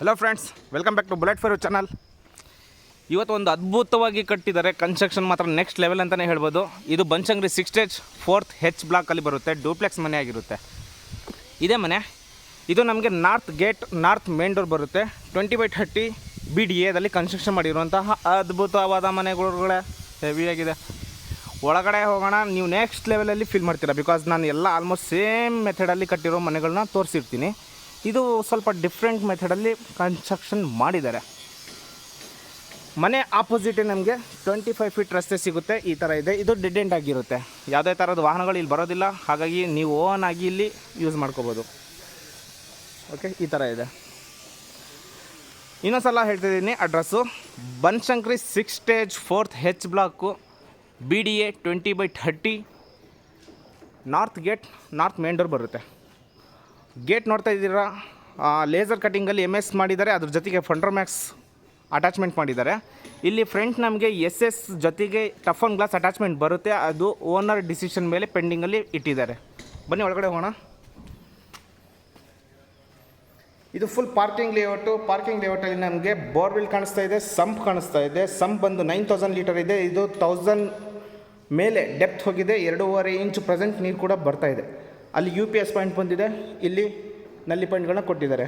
Hello friends welcome back to Bullet Fire channel ಇವತ್ತು ಒಂದು ಅದ್ಭುತವಾಗಿ ಕಟ್ಟಿದ್ದಾರೆ ಕನ್ಸ್ಟ್ರಕ್ಷನ್ ಮಾತ್ರ ನೆಕ್ಸ್ಟ್ ಲೆವೆಲ್ ಅಂತಲೇ ಹೇಳ್ಬೋದು. ಇದು Banashankari six stage fourth H ಬ್ಲಾಕಲ್ಲಿ ಬರುತ್ತೆ. ಡೂಪ್ಲೆಕ್ಸ್ ಮನೆ ಆಗಿರುತ್ತೆ. ಇದೇ ಮನೆ. ಇದು ನಮಗೆ north gate north main door ಬರುತ್ತೆ. Twenty by thirty B D ಎದಲ್ಲಿ construction ಮಾಡಿರುವಂತಹ ಅದ್ಭುತವಾದ ಮನೆಗಳುಗಳೇ ಹೆವಿಯಾಗಿದೆ ಒಳಗಡೆ ಹೋಗೋಣ. ನೀವು ನೆಕ್ಸ್ಟ್ ಲೆವೆಲಲ್ಲಿ ಫೀಲ್ ಮಾಡ್ತೀರಾ. ಬಿಕಾಸ್ ನಾನು ಎಲ್ಲ ಆಲ್ಮೋಸ್ಟ್ ಸೇಮ್ ಮೆಥಡಲ್ಲಿ ಕಟ್ಟಿರೋ ಮನೆಗಳನ್ನ ತೋರಿಸಿರ್ತೀನಿ. ಇದು ಸ್ವಲ್ಪ ಡಿಫ್ರೆಂಟ್ ಮೆಥಡಲ್ಲಿ ಕನ್ಸ್ಟ್ರಕ್ಷನ್ ಮಾಡಿದ್ದಾರೆ. ಮನೆ ಆಪೋಸಿಟೇ ನಮಗೆ ಟ್ವೆಂಟಿ ಫೈವ್ ಫೀಟ್ ರಸ್ತೆ ಸಿಗುತ್ತೆ, ಈ ಥರ ಇದೆ. ಇದು ಡಿಡೆಂಟ್ ಆಗಿರುತ್ತೆ. ಯಾವುದೇ ಥರದ ವಾಹನಗಳು ಇಲ್ಲಿ ಬರೋದಿಲ್ಲ, ಹಾಗಾಗಿ ನೀವು ಓನ್ ಆಗಿ ಇಲ್ಲಿ ಯೂಸ್ ಮಾಡ್ಕೋಬೋದು. ಓಕೆ ಈ ಥರ ಇದೆ. ಇನ್ನೊಂದ್ಸಲ ಹೇಳ್ತಿದ್ದೀನಿ address. Banashankari six stage fourth H block B D A twenty by thirty north gate north main ಬರುತ್ತೆ. ಗೇಟ್ ನೋಡ್ತಾ ಇದ್ದೀರಾ? ಲೇಸರ್ ಕಟ್ಟಿಂಗಲ್ಲಿ ಎಂ ಎಸ್ ಮಾಡಿದ್ದಾರೆ. ಅದ್ರ ಜೊತೆಗೆ ಫಂಡರ್ ಮ್ಯಾಕ್ಸ್ ಅಟ್ಯಾಚ್ಮೆಂಟ್ ಮಾಡಿದ್ದಾರೆ. ಇಲ್ಲಿ ಫ್ರಂಟ್ ನಮಗೆ ಎಸ್ ಎಸ್ ಜೊತೆಗೆ ಟಫನ್ ಗ್ಲಾಸ್ ಅಟ್ಯಾಚ್ಮೆಂಟ್ ಬರುತ್ತೆ. ಅದು ಓನರ್ ಡಿಸಿಷನ್ ಮೇಲೆ ಪೆಂಡಿಂಗಲ್ಲಿ ಇಟ್ಟಿದ್ದಾರೆ. ಬನ್ನಿ, ಒಳಗಡೆ ಹೋಗೋಣ. ಇದು ಫುಲ್ ಪಾರ್ಕಿಂಗ್ ಲೇಔಟು ಪಾರ್ಕಿಂಗ್ ಲೇಔಟಲ್ಲಿ ನಮಗೆ ಬೋರ್ವೆಲ್ ಕಾಣಿಸ್ತಾ ಇದೆ ಸಂಪ್ ಕಾಣಿಸ್ತಾ ಇದೆ. ಸಂಪ್ ಬಂದು ನೈನ್ ತೌಸಂಡ್ ಲೀಟರ್ ಇದೆ. ಇದು ತೌಸಂಡ್ ಮೇಲೆ ಡೆಪ್ತ್ ಹೋಗಿದೆ. ಎರಡೂವರೆ ಇಂಚು ಪ್ರೆಸೆಂಟ್ ನೀರು ಕೂಡ ಬರ್ತಾ ಇದೆ. ಅಲ್ಲಿ ಯು ಪಿ ಎಸ್ ಪಾಯಿಂಟ್ ಬಂದಿದೆ. ಇಲ್ಲಿ ನಲ್ಲಿ ಪಾಯಿಂಟ್ಗಳನ್ನ ಕೊಟ್ಟಿದ್ದಾರೆ.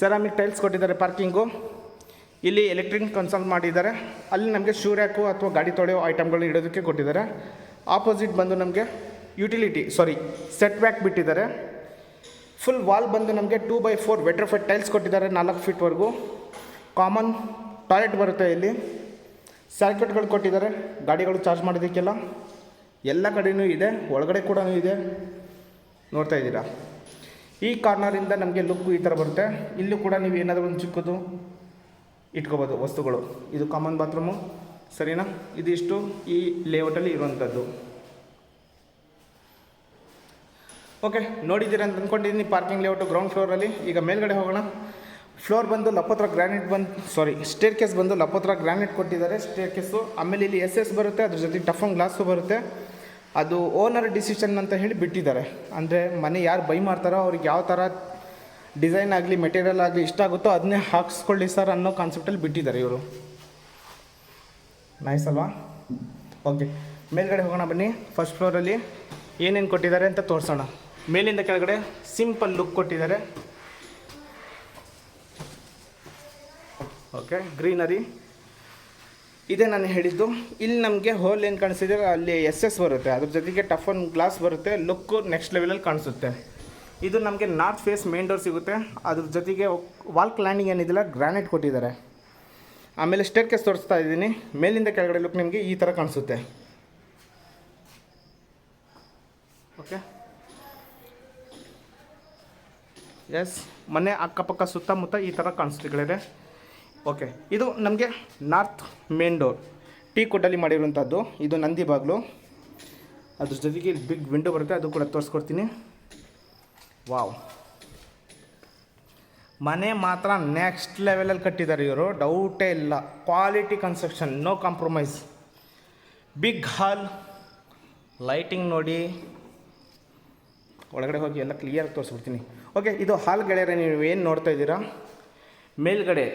ಸೆರಾಮಿಕ್ ಟೈಲ್ಸ್ ಕೊಟ್ಟಿದ್ದಾರೆ ಪಾರ್ಕಿಂಗು ಇಲ್ಲಿ ಎಲೆಕ್ಟ್ರಿಕ್ ಕನ್ಸಲ್ಟ್ ಮಾಡಿದ್ದಾರೆ. ಅಲ್ಲಿ ನಮಗೆ ಶೂ ರ್ಯಾಕು ಅಥವಾ ಗಾಡಿ ತೊಳೆಯೋ ಐಟಮ್ಗಳನ್ನ ಇಡೋದಕ್ಕೆ ಕೊಟ್ಟಿದ್ದಾರೆ. ಆಪೋಸಿಟ್ ಬಂದು ನಮಗೆ ಯುಟಿಲಿಟಿ ಸಾರಿ ಸೆಟ್ ಬ್ಯಾಕ್ ಬಿಟ್ಟಿದ್ದಾರೆ. ಫುಲ್ ವಾಲ್ ಬಂದು ನಮಗೆ two by four vitrified tiles ಕೊಟ್ಟಿದ್ದಾರೆ ನಾಲ್ಕು ಫೀಟ್ವರೆಗೂ ಕಾಮನ್ ಟಾಯ್ಲೆಟ್ ಬರುತ್ತೆ ಇಲ್ಲಿ. ಸರ್ಕ್ಯೂಟ್ಗಳು ಕೊಟ್ಟಿದ್ದಾರೆ. ಗಾಡಿಗಳು ಚಾರ್ಜ್ ಮಾಡೋದಕ್ಕೆಲ್ಲ. ಎಲ್ಲ ಕಡೆಯೂ ಇದೆ, ಒಳಗಡೆ ಕೂಡ ಇದೆ. ನೋಡ್ತಾ ಇದ್ದೀರಾ? ಈ ಕಾರ್ನರಿಂದ ನಮಗೆ ಲುಕ್ ಈ ಥರ ಬರುತ್ತೆ. ಇಲ್ಲೂ ಕೂಡ ನೀವು ಏನಾದರೂ ಒಂದು ಚಿಕ್ಕದು ಇಟ್ಕೋಬೋದು ವಸ್ತುಗಳು. ಇದು ಕಾಮನ್ ಬಾತ್ರೂಮು ಸರಿನಾ? ಇದಿಷ್ಟು ಈ ಲೇಔಟಲ್ಲಿ ಇರುವಂಥದ್ದು. ಓಕೆ ನೋಡಿದ್ದೀರ ಅಂತ ಅಂದ್ಕೊಂಡಿದ್ದೀನಿ ಪಾರ್ಕಿಂಗ್ ಲೇಔಟು ಗ್ರೌಂಡ್ ಫ್ಲೋರಲ್ಲಿ ಈಗ ಮೇಲ್ಗಡೆ ಹೋಗೋಣ. ಫ್ಲೋರ್ ಬಂದು ಲಪ್ಪತ್ರ ಗ್ರಾನೈಟ್ ಬಂದು ಸಾರಿ ಸ್ಟೇರ್ ಕೇಸ್ ಬಂದು ಲಪ್ಪತ್ರ ಗ್ರಾನೈಟ್ ಕೊಟ್ಟಿದ್ದಾರೆ. ಸ್ಟೇರ್ ಕೇಸು ಆಮೇಲೆ ಇಲ್ಲಿ ಎಸ್ ಎಸ್ ಬರುತ್ತೆ, ಅದ್ರ ಜೊತೆ ಟಫನ್ ಗ್ಲಾಸು ಬರುತ್ತೆ. ಅದು ಓನರ್ ಡಿಸಿಷನ್ ಅಂತ ಹೇಳಿ ಬಿಟ್ಟಿದ್ದಾರೆ. ಅಂದರೆ ಮನೆ ಯಾರು ಬೈ ಮಾಡ್ತಾರೋ ಅವ್ರಿಗೆ ಯಾವ ಥರ ಡಿಸೈನ್ ಆಗಲಿ ಮೆಟೀರಿಯಲ್ ಆಗಲಿ ಇಷ್ಟ ಆಗುತ್ತೋ ಅದನ್ನೇ ಹಾಕ್ಸ್ಕೊಳ್ಳಿ ಸರ್ ಅನ್ನೋ ಕಾನ್ಸೆಪ್ಟಲ್ಲಿ ಬಿಟ್ಟಿದ್ದಾರೆ ಇವರು. ನೈಸ್ ಅಲ್ವಾ? ಓಕೆ ಮೇಲ್ಗಡೆ ಹೋಗೋಣ ಬನ್ನಿ. ಫಸ್ಟ್ ಫ್ಲೋರಲ್ಲಿ ಏನೇನು ಕೊಟ್ಟಿದ್ದಾರೆ ಅಂತ ತೋರಿಸೋಣ. ಮೇಲಿಂದ ಕೆಳಗಡೆ ಸಿಂಪಲ್ ಲುಕ್ ಕೊಟ್ಟಿದ್ದಾರೆ. ಓಕೆ ಗ್ರೀನರಿ ಇದೇ ನಾನು ಹೇಳಿದ್ದು. ಇಲ್ಲಿ ನಮಗೆ ಹೋಲ್ ಏನು ಕಾಣಿಸ್ತಿದೆ, ಅಲ್ಲಿ ಎಸ್ ಎಸ್ ಬರುತ್ತೆ. ಅದ್ರ ಜೊತೆಗೆ ಟಫನ್ ಗ್ಲಾಸ್ ಬರುತ್ತೆ. ಲುಕ್ಕು ನೆಕ್ಸ್ಟ್ ಲೆವೆಲಲ್ಲಿ ಕಾಣಿಸುತ್ತೆ. ಇದು ನಮಗೆ ನಾರ್ತ್ ಫೇಸ್ ಮೇನ್ ಡೋರ್ ಸಿಗುತ್ತೆ. ಅದ್ರ ಜೊತೆಗೆ ವಾಲ್ಕ್ ಲ್ಯಾಂಡಿಂಗ್ ಏನಿದೆಲ್ಲ ಗ್ರಾನೈಟ್ ಕೊಟ್ಟಿದ್ದಾರೆ. ಆಮೇಲೆ ಸ್ಟೇರ್ ಕೇಸ್ ತೋರಿಸ್ತಾ ಇದ್ದೀನಿ. ಮೇಲಿಂದ ಕೆಳಗಡೆ ಲುಕ್ ನಿಮಗೆ ಈ ಥರ ಕಾಣಿಸುತ್ತೆ. ಓಕೆ ಎಸ್ ಮನೆ ಅಕ್ಕಪಕ್ಕ ಸುತ್ತಮುತ್ತ ಈ ಥರ ಕಾಣಿಸುತ್ತೆ ಗೆಳೆಯರೆ ಓಕೆ, ಇದು ನಮಗೆ ನಾರ್ತ್ ಮೇನ್ ಡೋರ್. ಟೀ ಕೊಟ್ಟಲ್ಲಿ ಮಾಡಿರುವಂಥದ್ದು, ಇದು ನಂದಿ ಬಾಗಿಲು. ಅದ್ರ ಜೊತೆಗೆ ಬಿಗ್ ವಿಂಡೋ ಬರುತ್ತೆ, ಅದು ಕೂಡ ತೋರಿಸ್ಕೊಡ್ತೀನಿ. ವಾವ್. ಮನೆ ಮಾತ್ರ ನೆಕ್ಸ್ಟ್ ಲೆವೆಲಲ್ಲಿ ಕಟ್ಟಿದ್ದಾರೆ ಇವರು ಡೌಟೇ ಇಲ್ಲ. Quality construction no compromise big hall lighting ನೋಡಿ. ಒಳಗಡೆ ಹೋಗಿ ಎಲ್ಲ ಕ್ಲಿಯರ್ ತೋರಿಸ್ಬಿಡ್ತೀನಿ. ಓಕೆ, ಇದು ಹಾಲ್ ಗೆಳೆಯರೆ, ನೀವು ಏನು ನೋಡ್ತಾ ಇದ್ದೀರಾ? ಮೇಲ್ಗಡೆ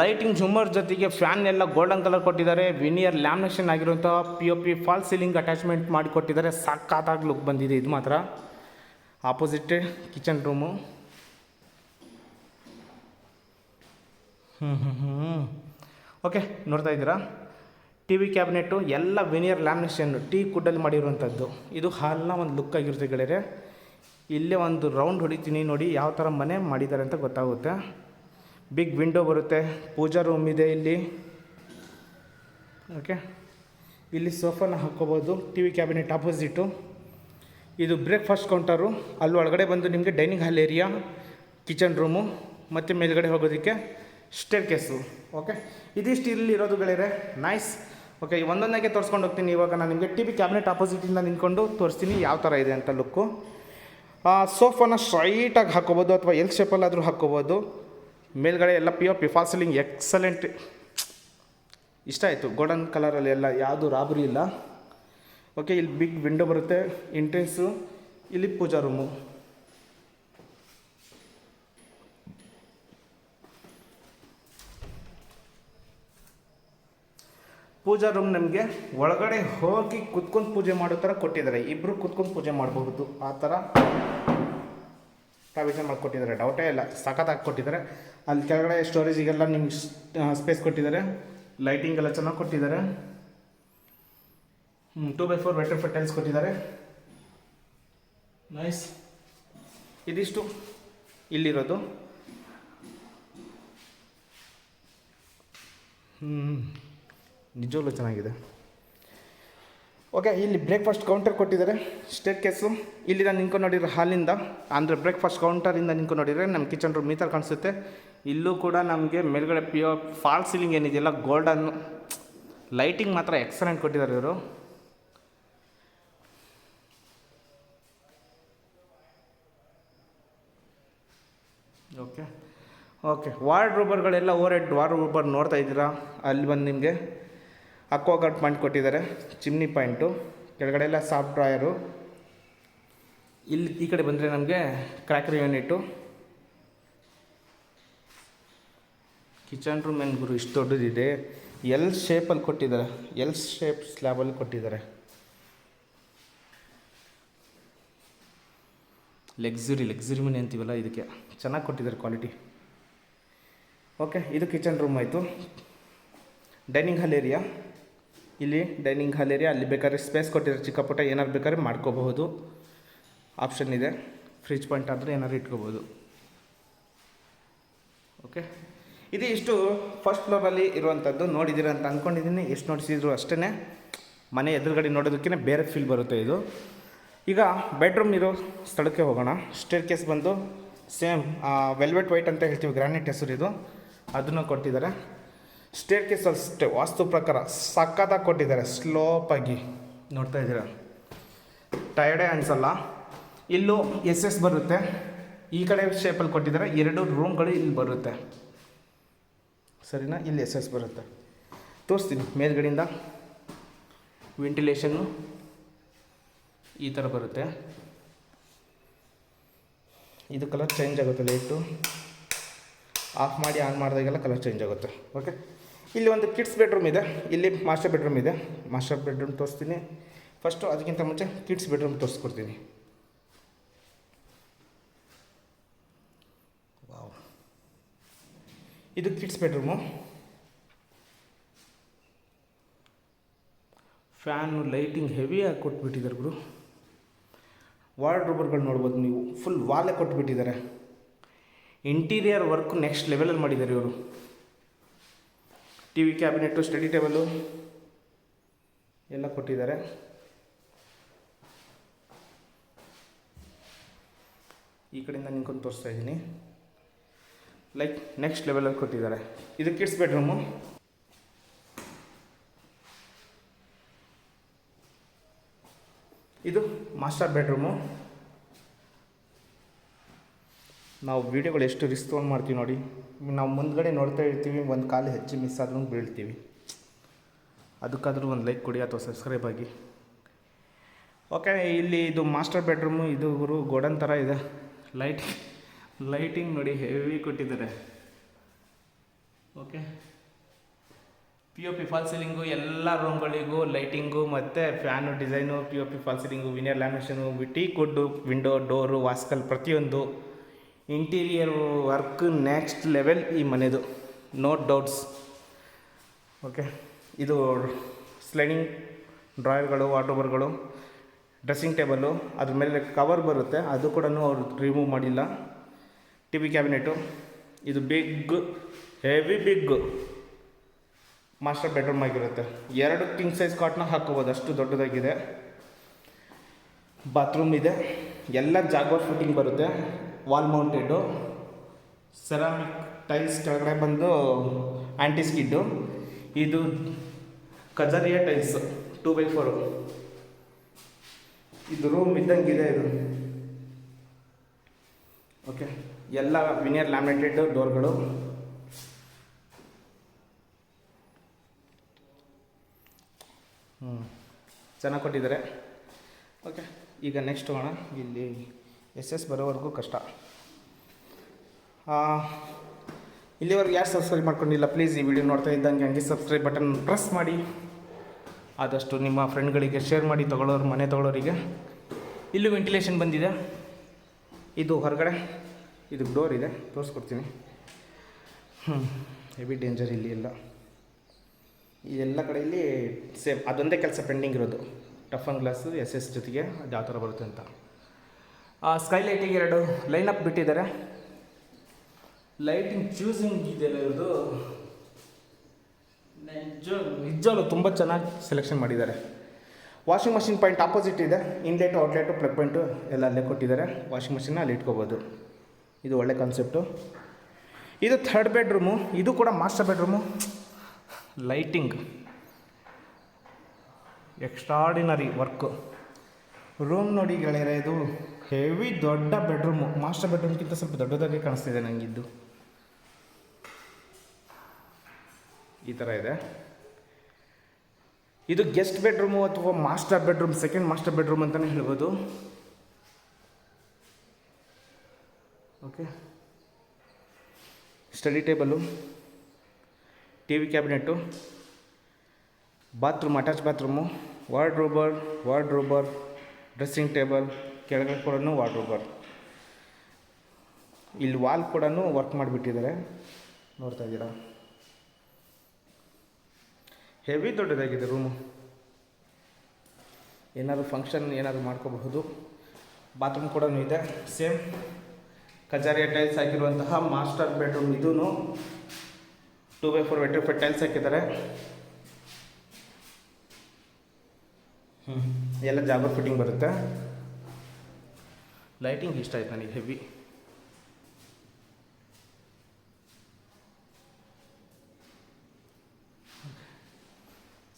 ಲೈಟಿಂಗ್ ಝುಮರ್ ಜೊತೆಗೆ ಫ್ಯಾನ್ ಎಲ್ಲ ಗೋಲ್ಡನ್ ಕಲರ್ ಕೊಟ್ಟಿದ್ದಾರೆ. ವಿನಿಯರ್ ಲ್ಯಾಮಿನೇಷನ್ ಆಗಿರುವಂಥ P O P fall ceiling attachment ಮಾಡಿ ಕೊಟ್ಟಿದ್ದಾರೆ. ಸಕ್ಕತ್ತಾಗಿ ಲುಕ್ ಬಂದಿದೆ ಇದು ಮಾತ್ರ. ಆಪೋಸಿಟ್ ಕಿಚನ್ ರೂಮು ಹ್ಞೂ ಓಕೆ ನೋಡ್ತಾ ಇದ್ದೀರಾ? ಟಿ ವಿ ಕ್ಯಾಬಿನೆಟ್ಟು ಎಲ್ಲ ವಿನಿಯರ್ ಲ್ಯಾಮಿನೇಷನ್ ಟೀ ಕುಡ್ಡಲ್ಲಿ ಮಾಡಿರುವಂಥದ್ದು. ಇದು ಹಾಲ್ನ ಒಂದು ಲುಕ್ ಆಗಿರುತ್ತೆ ಗೆಳೆಯರೆ. ಇಲ್ಲೇ ಒಂದು ರೌಂಡ್ ಹೊಡಿತೀನಿ ನೋಡಿ ಯಾವ ಥರ ಮನೆ ಮಾಡಿದ್ದಾರೆ ಅಂತ ಗೊತ್ತಾಗುತ್ತೆ. ಬಿಗ್ ವಿಂಡೋ ಬರುತ್ತೆ. ಪೂಜಾ ರೂಮ್ ಇದೆ ಇಲ್ಲಿ. ಓಕೆ ಇಲ್ಲಿ ಸೋಫಾನ ಹಾಕ್ಕೋಬೋದು. ಟಿ ವಿ ಕ್ಯಾಬಿನೆಟ್ ಆಪೋಸಿಟು ಇದು ಬ್ರೇಕ್ಫಾಸ್ಟ್ ಕೌಂಟರು ಅಲ್ಲಿ ಒಳಗಡೆ ಬಂದು ನಿಮಗೆ dining hall area kitchen room ಮತ್ತು ಮೇಲ್ಗಡೆ ಹೋಗೋದಕ್ಕೆ ಸ್ಟೇರ್ ಕೇಸು ಓಕೆ ಇದಿಷ್ಟು ಇಲ್ಲಿ ಇರೋದು ಗೆಳೆಯರೆ. ನೈಸ್ ಓಕೆ ಒಂದೊಂದಾಗೆ ತೋರಿಸ್ಕೊಂಡು ಹೋಗ್ತೀನಿ. ಇವಾಗ ನಾನು ನಿಮಗೆ ಟಿ ವಿ ಕ್ಯಾಬಿನೆಟ್ ಆಪೋಸಿಟಿಂದ ನಿಂತ್ಕೊಂಡು ತೋರಿಸ್ತೀನಿ ಯಾವ ಥರ ಇದೆ ಅಂತ ಲುಕ್ಕು ಸೋಫಾನ ಸ್ಟ್ರೈಟಾಗಿ ಹಾಕ್ಕೋಬೋದು ಅಥವಾ ಎಲ್ ಶೇಪಲ್ಲಾದರೂ ಹಾಕ್ಕೋಬೋದು. ಮೇಲ್ಗಡೆ ಎಲ್ಲ P R P P false ceiling excellent ಇಷ್ಟ ಆಯಿತು. ಗೋಲ್ಡನ್ ಕಲರಲ್ಲಿ ಎಲ್ಲ ಯಾವುದು ರಾಬರಿ ಇಲ್ಲ. ಓಕೆ ಇಲ್ಲಿ ಬಿಗ್ ವಿಂಡೋ ಬರುತ್ತೆ ಎಂಟ್ರೆನ್ಸು ಇಲ್ಲಿ ಪೂಜಾ ರೂಮು ಪೂಜಾ ರೂಮ್ ನಮಗೆ ಒಳಗಡೆ ಹೋಗಿ ಕುತ್ಕೊಂಡು ಪೂಜೆ ಮಾಡೋ ಥರ ಕೊಟ್ಟಿದ್ದಾರೆ. ಇಬ್ಬರು ಕುತ್ಕೊಂಡು ಪೂಜೆ ಮಾಡಬಹುದು. ಆ ಥರ ಪ್ರಾವಿಷನ್ ಮಾಡಿಕೊಟ್ಟಿದ್ದಾರೆ. ಡೌಟೇ ಇಲ್ಲ. ಸಖತ್ತಾಗಿ ಕೊಟ್ಟಿದ್ದಾರೆ. ಅಲ್ಲಿ ಕೆಳಗಡೆ ಸ್ಟೋರೇಜಿಗೆಲ್ಲ ನಿಮ್ಗೆ ಸ್ಪೇಸ್ ಕೊಟ್ಟಿದ್ದಾರೆ. ಲೈಟಿಂಗ್ ಎಲ್ಲ ಚೆನ್ನಾಗಿ ಕೊಟ್ಟಿದ್ದಾರೆ. ಟೂ ಬೈ ಫೋರ್ ವೆಟರ್ ಟೈಲ್ಸ್ ಕೊಟ್ಟಿದ್ದಾರೆ. ನೈಸ್ ಇದಿಷ್ಟು ಇಲ್ಲಿರೋದು. ನಿಜವಾಗ್ಲೂ ಚೆನ್ನಾಗಿದೆ. ಓಕೆ ಇಲ್ಲಿ ಬ್ರೇಕ್ಫಾಸ್ಟ್ ಕೌಂಟರ್ ಕೊಟ್ಟಿದ್ದಾರೆ. ಸ್ಟೇಟ್ ಕೇಸು ಇಲ್ಲಿ ನಾನು ನಿಂತ್ಕೊಂಡು ನೋಡಿರೋ ಹಾಲಿಂದ ಅಂದರೆ ಬ್ರೇಕ್ಫಾಸ್ಟ್ ಕೌಂಟರಿಂದ ನಿಂತ್ಕೊಂಡು ನೋಡಿದರೆ ನಮ್ಮ ಕಿಚನ್ ರೂಮ್ ಈ ಥರ ಕಾಣಿಸುತ್ತೆ. ಇಲ್ಲೂ ಕೂಡ ನಮಗೆ ಮೇಲ್ಗಡೆ ಪ್ಯೂರ್ ಫಾಲ್ ಸೀಲಿಂಗ್ ಏನಿದೆಯಲ್ಲ ಗೋಲ್ಡನ್ ಲೈಟಿಂಗ್ ಮಾತ್ರ ಎಕ್ಸಲೆಂಟ್ ಕೊಟ್ಟಿದ್ದಾರೆ ಇವರು. ಓಕೆ ಓಕೆ ವಾರ್ಡ್ ರೂಬರ್ಗಳೆಲ್ಲ ಓವರ್ ಹೆಡ್ ವಾರ್ಡ್ ರೂಬರ್ ನೋಡ್ತಾ ಇದ್ದೀರಾ? ಅಲ್ಲಿ ಬಂದು ನಿಮಗೆ ಅಕ್ವಾ ಗಾರ್ಡ್ ಪಾಯಿಂಟ್ ಕೊಟ್ಟಿದ್ದಾರೆ. ಚಿಮ್ನಿ ಪಾಯಿಂಟು ಕೆಳಗಡೆ ಎಲ್ಲ ಸಾಫ್ಟ್ ಡ್ರಾಯರು ಇಲ್ಲಿ ಈ ಕಡೆ ಬಂದರೆ ನಮಗೆ ಕ್ರ್ಯಾಕರ್ ಯೂನಿಟು ಕಿಚನ್ ರೂಮ್ ಏನು ಗುರು, ಇಷ್ಟು ದೊಡ್ಡದಿದೆ. ಎಲ್ ಶೇಪಲ್ಲಿ ಕೊಟ್ಟಿದ್ದಾರೆ. ಎಲ್ ಶೇಪ್ ಸ್ಲ್ಯಾಬಲ್ಲಿ ಕೊಟ್ಟಿದ್ದಾರೆ. ಲೆಕ್ಸುರಿ ಲೆಕ್ಸುರಿ ಮನೆ ಅಂತೀವಲ್ಲ ಇದಕ್ಕೆ. ಚೆನ್ನಾಗಿ ಕೊಟ್ಟಿದ್ದಾರೆ ಕ್ವಾಲಿಟಿ ಓಕೆ ಇದು ಕಿಚನ್ ರೂಮ್ ಆಯಿತು. ಡೈನಿಂಗ್ ಹಾಲ್ ಏರಿಯಾ ಇಲ್ಲಿ ಡೈನಿಂಗ್ ಹಾಲ್ ಏರಿಯಾ, ಅಲ್ಲಿ ಬೇಕಾದ್ರೆ ಸ್ಪೇಸ್ ಕೊಟ್ಟಿರೋ ಚಿಕ್ಕ ಪುಟ್ಟ ಏನಾದ್ರು ಬೇಕಾದ್ರೆ ಮಾಡ್ಕೋಬಹುದು. ಆಪ್ಷನ್ ಇದೆ. ಫ್ರಿಜ್ ಪಾಯಿಂಟ್ ಆದರೆ ಏನಾದ್ರು ಇಟ್ಕೋಬೋದು ಓಕೆ ಇದು ಇಷ್ಟು ಫಸ್ಟ್ ಫ್ಲೋರಲ್ಲಿ ಇರುವಂಥದ್ದು ನೋಡಿದ್ದೀರ ಅಂತ ಅಂದ್ಕೊಂಡಿದ್ದೀನಿ ಎಷ್ಟು ನೋಡಿಸಿದ್ರು ಅಷ್ಟೇ ಮನೆ ಎದುರುಗಡೆ ನೋಡೋದಕ್ಕಿಂತ ಬೇರೆ ಫೀಲ್ ಬರುತ್ತೆ ಇದು. ಈಗ ಬೆಡ್ರೂಮ್ ಇರೋ ಸ್ಥಳಕ್ಕೆ ಹೋಗೋಣ. ಸ್ಟೇರ್ ಕೇಸ್ ಬಂದು ಸೇಮ್ ವೆಲ್ವೆಟ್ ವೈಟ್ ಅಂತ ಹೇಳ್ತೀವಿ. ಗ್ರಾನೈಟ್ ಹೆಸರು ಇದು ಅದನ್ನು ಕೊಟ್ಟಿದ್ದಾರೆ. ಸ್ಟೇರ್ ಕೇಸ್ ಅಷ್ಟೇ ವಾಸ್ತು ಪ್ರಕಾರ ಸಖತ್ತಾಗಿ ಕೊಟ್ಟಿದ್ದಾರೆ. ಸ್ಲೋಪಾಗಿ. ನೋಡ್ತಾ ಇದ್ದೀರ? ಟಯರ್ಡೇ ಅನಿಸಲ್ಲ. ಇಲ್ಲೂ ಎಸ್ ಎಸ್ ಬರುತ್ತೆ. ಈ ಕಡೆ ಶೇಪಲ್ಲಿ ಕೊಟ್ಟಿದ್ದಾರೆ. ಎರಡು ರೂಮ್ಗಳು ಇಲ್ಲಿ ಬರುತ್ತೆ. ಸರಿನಾ? ಇಲ್ಲಿ ಎಸ್ ಎಸ್ ಬರುತ್ತೆ. ತೋರಿಸ್ತೀನಿ. ಮೇಲ್ಗಡೆಯಿಂದ. ವೆಂಟಿಲೇಷನ್ನು ಈ ಥರ ಬರುತ್ತೆ. ಇದು ಕಲರ್ ಚೇಂಜ್ ಆಗುತ್ತೆ ಲೈಟು ಆಫ್ ಮಾಡಿ ಆನ್ ಮಾಡಿದಾಗೆಲ್ಲ ಕಲರ್ ಚೇಂಜ್ ಆಗುತ್ತೆ. ಓಕೆ ಇಲ್ಲಿ ಒಂದು ಕಿಡ್ಸ್ ಬೆಡ್ರೂಮ್ ಇದೆ. ಇಲ್ಲಿ ಮಾಸ್ಟರ್ ಬೆಡ್ರೂಮ್ ಇದೆ. ಮಾಸ್ಟರ್ ಬೆಡ್ರೂಮ್ ತೋರಿಸ್ತೀನಿ. ಫಸ್ಟು ಅದಕ್ಕಿಂತ ಮುಂಚೆ ಕಿಡ್ಸ್ ಬೆಡ್ರೂಮ್ ತೋರಿಸ್ಕೊಡ್ತೀನಿ. ವಾವ್ ಇದು ಕಿಡ್ಸ್ ಬೆಡ್ರೂಮು ಫ್ಯಾನು ಲೈಟಿಂಗ್ ಹೆವಿಯಾಗಿ ಕೊಟ್ಬಿಟ್ಟಿದ್ದಾರೆ ಗುರು. ವಾರ್ಡ್ರೋಬರ್ಗಳು ನೋಡ್ಬೋದು ನೀವು. ಫುಲ್ ವಾಲೇ ಕೊಟ್ಬಿಟ್ಟಿದ್ದಾರೆ. ಇಂಟೀರಿಯರ್ ವರ್ಕ್ ನೆಕ್ಸ್ಟ್ ಲೆವೆಲಲ್ಲಿ ಮಾಡಿದ್ದಾರೆ ಇವರು. T V cabinet study table ಎಲ್ಲ ಕೊಟ್ಟಿದ್ದಾರೆ. ಈ ಕಡೆಯಿಂದ ನಿಂತ್ಕೊಂಡು ತೋರಿಸ್ತಾ ಇದ್ದೀನಿ. ಲೈಕ್ ನೆಕ್ಸ್ಟ್ ಲೆವೆಲಲ್ಲಿ ಕೊಟ್ಟಿದ್ದಾರೆ. ಇದು ಕಿಡ್ಸ್ ಬೆಡ್ರೂಮು. ಇದು ಮಾಸ್ಟರ್ ಬೆಡ್ರೂಮು. ನಾವು ವೀಡಿಯೋಗಳು ಎಷ್ಟು ರಿಸ್ಕ್ ತೊಗೊಂಡು ಮಾಡ್ತೀವಿ ನೋಡಿ. ನಾವು ಮುಂದ್ಗಡೆ ನೋಡ್ತಾ ಇರ್ತೀವಿ, ಒಂದು ಕಾಲು ಹೆಚ್ಚು ಮಿಸ್ ಆದ್ರೂ ಬೀಳ್ತೀವಿ. ಅದಕ್ಕಾದರೂ ಒಂದು ಲೈಕ್ ಕೊಡಿ ಅಥವಾ ಸಬ್ಸ್ಕ್ರೈಬ್ ಆಗಿ. ಓಕೆ ಇಲ್ಲಿ ಇದು ಮಾಸ್ಟರ್ ಬೆಡ್ರೂಮು ಇದು ಗುರು ಗೋಡನ್ ಥರ ಇದೆ. ಲೈಟ್ ಲೈಟಿಂಗ್ ನೋಡಿ ಹೆವಿ ಕೊಟ್ಟಿದ್ದಾರೆ. Okay P O P false ceiling ಎಲ್ಲ ರೂಮ್ಗಳಿಗೂ ಲೈಟಿಂಗು ಮತ್ತು fan design P O P false ceiling veneer lamination teak wood window door ವಾಸ್ಕಲ್ ಪ್ರತಿಯೊಂದು ಇಂಟೀರಿಯರ್ ವರ್ಕ್ ನೆಕ್ಸ್ಟ್ ಲೆವೆಲ್ ಈ ಮನೆದು. ನೋ ಡೌಟ್ಸ್ ಓಕೆ ಇದು ಸ್ಲೈಡಿಂಗ್ ಡ್ರಾಯರ್ಗಳು ವಾಟೋಬರ್ಗಳು ಡ್ರೆಸ್ಸಿಂಗ್ ಟೇಬಲು ಅದ್ರ ಮೇಲೆ ಕವರ್ ಬರುತ್ತೆ. ಅದು ಕೂಡ ಅವರು ರಿಮೂವ್ ಮಾಡಿಲ್ಲ. ಟಿ ವಿ ಕ್ಯಾಬಿನೆಟು ಇದು big heavy big master bedroom ಆಗಿರುತ್ತೆ. ಎರಡು ಕಿಂಗ್ ಸೈಜ್ ಕಾಟ್ನ ಹಾಕೋಬೋದು. ಅಷ್ಟು ದೊಡ್ಡದಾಗಿದೆ. ಬಾತ್ರೂಮ್ ಇದೆ. ಎಲ್ಲ ಜಾಗ್ವಾರ್ ಫಿಟ್ಟಿಂಗ್ ಬರುತ್ತೆ. ವಾಲ್ ಮೌಂಟೆಡು ಸೆರಾಮಿಕ್ ಟೈಲ್ಸ್ ಕೆಳಗಡೆ ಬಂದು ಆ್ಯಂಟಿ ಸ್ಕಿಡ್ಡು ಇದು Kajaria tiles two by four ಇದು ರೂಮ್ ಇದ್ದಂಗಿದೆ ಇದು ಓಕೆ ಎಲ್ಲ ವಿನಿಯರ್ ಲ್ಯಾಮಿನೇಟೆಡ್ ಡೋರ್ಗಳು ಹ್ಞೂ ಚೆನ್ನಾಗಿ ಕೊಟ್ಟಿದ್ದಾರೆ. ಓಕೆ ಈಗ ನೆಕ್ಸ್ಟ್ ಹೋಗೋಣ. ಇಲ್ಲಿ ಎಸ್ ಎಸ್ ಬರೋವರೆಗೂ ಕಷ್ಟ. ಇಲ್ಲಿವರೆಗೆ ಯಾರು ಸಬ್ಸ್ಕ್ರೈಬ್ ಮಾಡ್ಕೊಂಡಿಲ್ಲ ಪ್ಲೀಸ್ ಈ ವಿಡಿಯೋ ನೋಡ್ತಾ ಇದ್ದಂಗೆ ಹಂಗೆ ಸಬ್ಸ್ಕ್ರೈಬ್ ಬಟನ್ ಪ್ರೆಸ್ ಮಾಡಿ. ಆದಷ್ಟು ನಿಮ್ಮ ಫ್ರೆಂಡ್ಗಳಿಗೆ ಶೇರ್ ಮಾಡಿ, ತಗೊಳ್ಳೋರು, ಮನೆ ತೊಗೊಳ್ಳೋರಿಗೆ. ಇಲ್ಲೂ ವೆಂಟಿಲೇಷನ್ ಬಂದಿದೆ. ಇದು ಹೊರಗಡೆ, ಇದು ಡೋರ್ ಇದೆ, ತೋರಿಸ್ಕೊಡ್ತೀನಿ. ಹ್ಞೂ ಹೆವಿ ಡೇಂಜರ್ ಇಲ್ಲಿ ಎಲ್ಲ. ಈ ಎಲ್ಲ ಕಡೆಯಲ್ಲಿ ಸೇಮ್ ಅದೊಂದೇ ಕೆಲಸ ಪೆಂಡಿಂಗ್ ಇರೋದು. ಟಫನ್ ಗ್ಲಾಸು ಎಸ್ ಎಸ್ ಜೊತೆಗೆ ಅದು ಯಾವ ಥರ ಬರುತ್ತೆ ಅಂತ. ಸ್ಕೈ ಲೈಟಿಂಗ್ ಎರಡು ಲೈನ್ ಅಪ್ ಬಿಟ್ಟಿದ್ದಾರೆ ಲೈಟಿಂಗ್ ಚೂಸಿಂಗ್ ಇದೆಯಲ್ಲ ಇರೋದು ನಿಜ ನಿಜವಲ್ಲೂ ತುಂಬ ಚೆನ್ನಾಗಿ ಸೆಲೆಕ್ಷನ್ ಮಾಡಿದ್ದಾರೆ. ವಾಷಿಂಗ್ ಮಷಿನ್ ಪಾಯಿಂಟ್ ಆಪೋಸಿಟ್ ಇದೆ. ಇನ್ಲೆಟು ಔಟ್ಲೆಟು ಪ್ಲಗ್ ಪಾಯಿಂಟು ಎಲ್ಲ ಅಲ್ಲೇ ಕೊಟ್ಟಿದ್ದಾರೆ. ವಾಷಿಂಗ್ ಮಷಿನ್ನ ಅಲ್ಲಿ ಇಟ್ಕೋಬೋದು. ಇದು ಒಳ್ಳೆ ಕಾನ್ಸೆಪ್ಟು ಇದು ಥರ್ಡ್ ಬೆಡ್ರೂಮು ಇದು ಕೂಡ master bedroom lighting extraordinary work room ನೋಡಿ ಗೆಳೆಯರೆ, ಇದು ಹೆವಿ ದೊಡ್ಡ ಬೆಡ್ರೂಮು, ಮಾಸ್ಟರ್ ಬೆಡ್ರೂಮ್ಗಿಂತ ಸ್ವಲ್ಪ ದೊಡ್ಡದಾಗಿ ಕಾಣಿಸ್ತಿದೆ ನನಗಿದ್ದು ಈ ಥರ ಇದೆ. ಇದು ಗೆಸ್ಟ್ ಬೆಡ್ರೂಮು ಅಥವಾ master bedroom, second master bedroom ಅಂತಲೇ ಹೇಳ್ಬೋದು. Okay. Study table T V cabinet, bathroom, attach bathroom wardrobe wardrobe dressing table ಕೆಳಗಡೆ ಕೂಡ ವಾಟರ್ ಬಾರ್ ಇಲ್ಲಿ ವಾಲ್ ಕೂಡ ವರ್ಕ್ ಮಾಡಿಬಿಟ್ಟಿದ್ದಾರೆ. ನೋಡ್ತಾ ಇದ್ದೀರಾ? ಹೆವಿ ದೊಡ್ಡದಾಗಿದೆ ರೂಮು ಏನಾದರೂ ಫಂಕ್ಷನ್ ಏನಾದರೂ ಮಾಡ್ಕೋಬಹುದು. ಬಾತ್ರೂಮ್ ಕೂಡ ಇದೆ. ಸೇಮ್ ಕಜಾರಿಯ ಟೈಲ್ಸ್ ಹಾಕಿರುವಂತಹ ಮಾಸ್ಟರ್ ಬೆಡ್ರೂಮ್ ಇದೂ two by four vitrified tiles ಹಾಕಿದ್ದಾರೆ. ಹ್ಞೂ ಎಲ್ಲ ಜಾಬರ್ ಫಿಟ್ಟಿಂಗ್ ಬರುತ್ತೆ. ಲೈಟಿಂಗ್ ಇಷ್ಟ ಆಯ್ತು ನನಗೆ ಹೆವಿ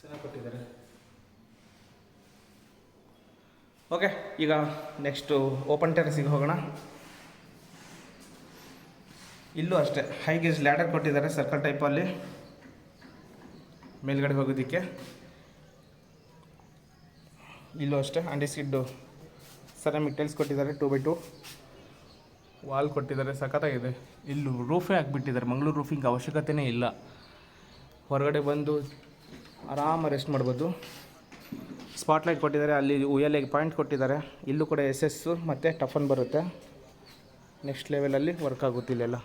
ಚೆನ್ನಾಗಿ ಕೊಟ್ಟಿದ್ದಾರೆ. ಓಕೆ ಈಗ ನೆಕ್ಸ್ಟು ಓಪನ್ ಟೆರಸಿಗೆ ಹೋಗೋಣ. ಇಲ್ಲೂ ಅಷ್ಟೇ. ಹೈ ಗೇಜ್ ಲ್ಯಾಡರ್ ಕೊಟ್ಟಿದ್ದಾರೆ ಸರ್ಕಲ್ ಟೈಪಲ್ಲಿ ಮೇಲ್ಗಡೆ ಹೋಗೋದಕ್ಕೆ. ಇಲ್ಲೂ ಅಷ್ಟೇ ಅಂಡಿಸಿಡ್ಡು ಸೆರಾಮಿಕ್ ಟೈಲ್ಸ್ ಕೊಟ್ಟಿದ್ದಾರೆ ಟೂ ಬೈ ಟು ವಾಲ್ ಕೊಟ್ಟಿದ್ದಾರೆ, ಸಖತ್ತಾಗಿದೆ. ಇಲ್ಲೂ ರೂಫೇ ಹಾಕ್ಬಿಟ್ಟಿದ್ದಾರೆ ಮಂಗಳೂರು ರೂಫಿಂಗ್ ಅವಶ್ಯಕತೆಯೇ ಇಲ್ಲ. ಹೊರಗಡೆ ಬಂದು ಆರಾಮ ರೆಸ್ಟ್ ಮಾಡ್ಬೋದು. ಸ್ಪಾಟ್ಲೈಟ್ ಕೊಟ್ಟಿದ್ದಾರೆ, ಅಲ್ಲಿ ಉಯ್ಯಲೆಗೆ ಪಾಯಿಂಟ್ ಕೊಟ್ಟಿದ್ದಾರೆ. ಇಲ್ಲೂ ಕೂಡ ಎಸ್ ಎಸ್ಸು ಮತ್ತು ಟಫನ್ ಬರುತ್ತೆ. ನೆಕ್ಸ್ಟ್ ಲೆವೆಲಲ್ಲಿ ವರ್ಕ್ ಆಗುತ್ತೆ ಇಲ್ಲೆಲ್ಲ.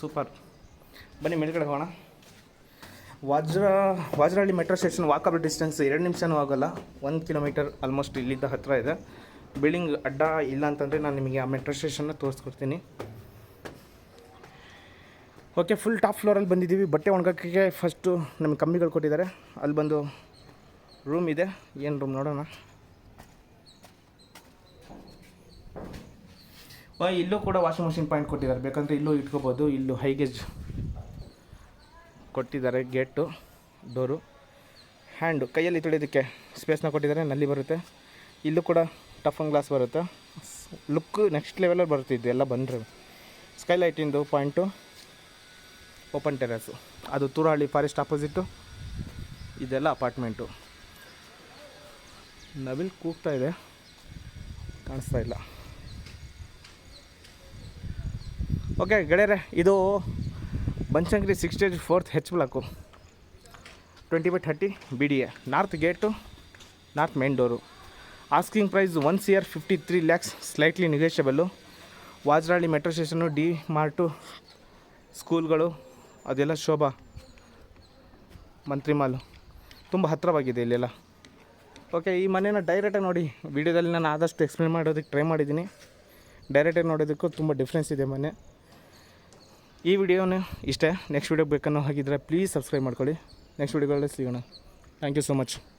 ಸೂಪರ್ ಬನ್ನಿ, ಮೇಲ್ಗಡೆ ಹೋಗೋಣ. Vajra Vajrahalli metro station walkable distance ಎರಡು ನಿಮಿಷನೂ ಆಗೋಲ್ಲ. ಒಂದು ಕಿಲೋಮೀಟರ್ ಆಲ್ಮೋಸ್ಟ್ ಇಲ್ಲಿಂದ ಹತ್ತಿರ ಇದೆ. ಬಿಲ್ಡಿಂಗ್ ಅಡ್ಡ ಇಲ್ಲ ಅಂತಂದರೆ ನಾನು ನಿಮಗೆ ಆ ಮೆಟ್ರೋ ಸ್ಟೇಷನ್ನ ತೋರಿಸ್ಕೊಡ್ತೀನಿ. ಓಕೆ ಫುಲ್ ಟಾಪ್ ಫ್ಲೋರಲ್ಲಿ ಬಂದಿದ್ದೀವಿ. ಬಟ್ಟೆ ಒಣಗಕ್ಕೆ ಫಸ್ಟು ನಮಗೆ ಕಮ್ಮಿಗಳು ಕೊಟ್ಟಿದ್ದಾರೆ. ಅಲ್ಲಿ ಬಂದು ರೂಮ್ ಇದೆ. ಏನು ರೂಮ್ ನೋಡೋಣ. ಇಲ್ಲೂ ಕೂಡ ವಾಷಿಂಗ್ ಮಷಿನ್ ಪಾಯಿಂಟ್ ಕೊಟ್ಟಿದ್ದಾರೆ. ಬೇಕಂದರೆ ಇಲ್ಲೂ ಇಟ್ಕೋಬೋದು. ಇಲ್ಲೂ ಹೈಗೇಜ್ ಕೊಟ್ಟಿದ್ದಾರೆ ಗೇಟು, ಡೋರು, ಹ್ಯಾಂಡು. ಕೈಯಲ್ಲಿ ತೊಳೆಯೋದಕ್ಕೆ ಸ್ಪೇಸ್ನ ಕೊಟ್ಟಿದ್ದಾರೆ, ನಲ್ಲಿ ಬರುತ್ತೆ. ಇಲ್ಲೂ ಕೂಡ ಟಫ್ ಗ್ಲಾಸ್ ಬರುತ್ತೆ. ಲುಕ್ ನೆಕ್ಸ್ಟ್ ಲೆವೆಲಲ್ಲಿ ಬರುತ್ತೆ ಇದು, ಎಲ್ಲ ಬಂದರೆ. ಸ್ಕೈಲೈಟಿಂದು ಪಾಯಿಂಟು ಓಪನ್ ಟೆರಸು ಅದು ತೂರಹಳ್ಳಿ ಫಾರೆಸ್ಟ್ ಆಪೋಸಿಟ್ಟು ಇದೆಲ್ಲ ಅಪಾರ್ಟ್ಮೆಂಟು ನವಿಲ್ ಕೂಗ್ತಾ ಇದೆ. ಕಾಣಿಸ್ತಾ ಇಲ್ಲ. ಓಕೆ ಗೆಳೆಯರೆ, ಇದು Banashankari six stage fourth H block twenty by thirty B D A north gate north main door asking price once year fifty three lakhs slightly negotiable Vajrahalli metro station DMart ಸ್ಕೂಲ್ಗಳು ಅದೆಲ್ಲ ಶೋಭಾ, ಮಂತ್ರಿ ಮಾಲು. ತುಂಬ ಹತ್ತಿರವಾಗಿದೆ ಇಲ್ಲೆಲ್ಲ. Okay ಈ ಮನೇನ ಡೈರೆಕ್ಟಾಗಿ ನೋಡಿ. ವೀಡಿಯೋದಲ್ಲಿ ನಾನು ಆದಷ್ಟು ಎಕ್ಸ್ಪ್ಲೇನ್ ಮಾಡೋದಕ್ಕೆ ಟ್ರೈ ಮಾಡಿದ್ದೀನಿ. ಡೈರೆಕ್ಟಾಗಿ ನೋಡೋದಕ್ಕೂ ತುಂಬ ಡಿಫ್ರೆನ್ಸ್ ಇದೆ ಮನೆ. ಈ ವಿಡಿಯೋನೇ ಇಷ್ಟೇ. ನೆಕ್ಸ್ಟ್ ವಿಡಿಯೋ ಬೇಕನ್ನೋ ಹಾಗಿದ್ರೆ ಪ್ಲೀಸ್ ಸಬ್ಸ್ಕ್ರೈಬ್ ಮಾಡ್ಕೊಳ್ಳಿ. ನೆಕ್ಸ್ಟ್ ವಿಡಿಯೋಗಳಲ್ಲಿ ಸಿಗೋಣ. Thank you so much